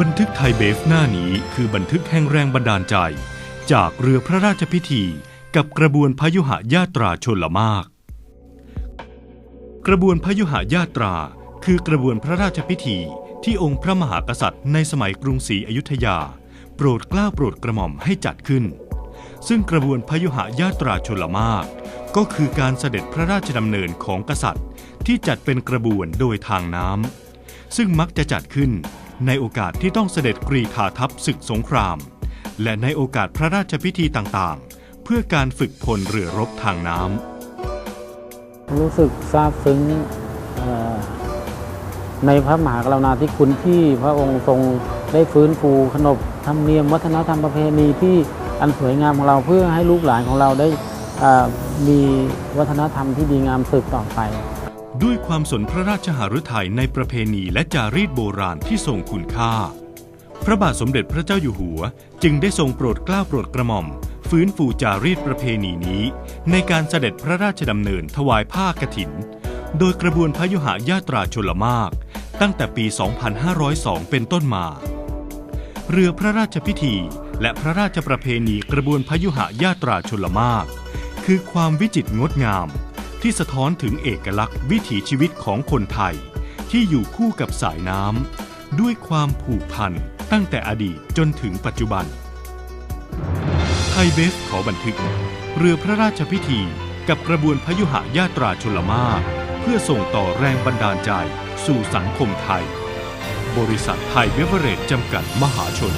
บันทึกไทยเบฟหน้านี้คือบันทึกแห่งแรงบันดาลใจ จากเรือพระราชพิธี กับกระบวนพยุหญาตราชนละมาก กระบวนพยุหญาตรา คือกระบวนพระราชพิธีที่องค์พระมหากษัตริย์ในสมัยกรุงศรีอยุธยา โปรดเกล้าโปรดกระหม่อมให้จัดขึ้น ซึ่งกระบวนพยุหญาตราชนละมาก ก็คือการเสด็จพระราชดำเนินของกษัตริย์ ที่จัดเป็นกระบวนโดยทางน้ำซึ่งมักจะจัดขึ้น ในโอกาสที่ต้องเสด็จกรีธาทัพศึกสงคราม และในโอกาสพระราชพิธีต่างๆ เพื่อการฝึกพลเรือรบทางน้ำรู้สึกซาบซึ้งในพระมหากรุณาธิคุณที่พระองค์ทรงได้ฟื้นฟูขนบธรรมเนียมวัฒนธรรมประเพณีที่อันสวยงามของเราเพื่อให้ลูกหลานของเราได้มีวัฒนธรรมที่ดีงามสืบต่อไป ด้วยความสนพระราชหฤทัยในประเพณีและจารีตโบราณที่ทรงคุณค่า พระบาทสมเด็จพระเจ้าอยู่หัว จึงได้ทรงโปรดเกล้าโปรดกระหม่อม ฟื้นฟูจารีตประเพณีนี้ ในการเสด็จพระราชดำเนินถวายผ้ากฐิน โดยกระบวนพยุหญาตราชลมาก ตั้งแต่ปี 2502 เป็นต้นมา เรือพระราชพิธีและพระราชประเพณีกระบวนพยุหญาตราชลมาก คือความวิจิตรงดงาม ที่สะท้อนถึงเอกลักษณ์วิถีชีวิตของคนไทย ที่อยู่คู่กับสายน้ำด้วยความผูกพันตั้งแต่อดีตจนถึงปัจจุบัน ไทยเบฟขอบันทึก เรือพระราชพิธีกับกระบวนพยุหญาตราชลมาเพื่อส่งต่อแรงบันดาลใจสู่สังคมไทย บริษัทไทยเบเวอเรจจำกัดมหาชน